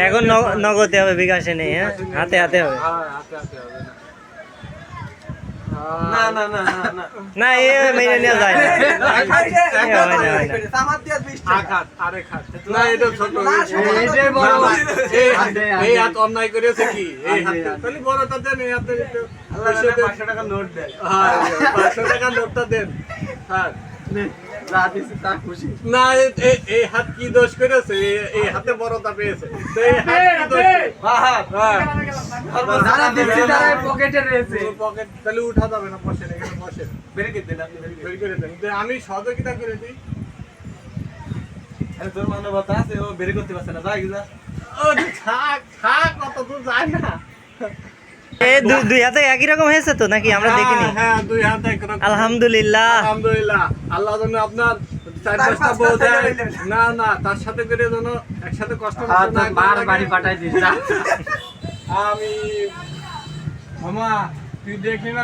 এখন নগদ হবে বিকাশে নেই হ্যাঁ? হাতে হাতে হবে। হ্যাঁ হাতে হাতে হবে না। না না না না না। না এ মেনে নেওয়া যায় এটা ছোট। এই- এই- বড়। এই হাত- এই অন্যায় করেছে কি? এই হাত। তাহলে বড়টা দেন এই হাতে একটু আল্লাহ পয়সা দেন। পাঁচশো টাকা নোট দেয়। হ্যাঁ পাঁচশো টাকা নোটটা দেন। হ্যাঁ। নে, এই হাত কি দোষ করেছে এই- হাতে পেয়েছে হ্যাঁ আমি সহযোগিতা করে দিই। তোর মানবতা আছে ও বের করতে পারছে না যাই যা। ও থাক থাক কত দূর যায় না। এ দু- দুই হাতে একই রকম হয়েছে তো নাকি? আমরা দেখিনি। হ্যাঁ, হ্যাঁ দুই হাতে আলহামদুলিল্লাহ। আলহামদুলিল্লাহ। আল্লাহ যেন আপনার। না না তার সাথে করে যেন একসাথে কষ্ট তোর বার বাড়ি পাঠাই দিস আমি মামা তুই দেখলি না?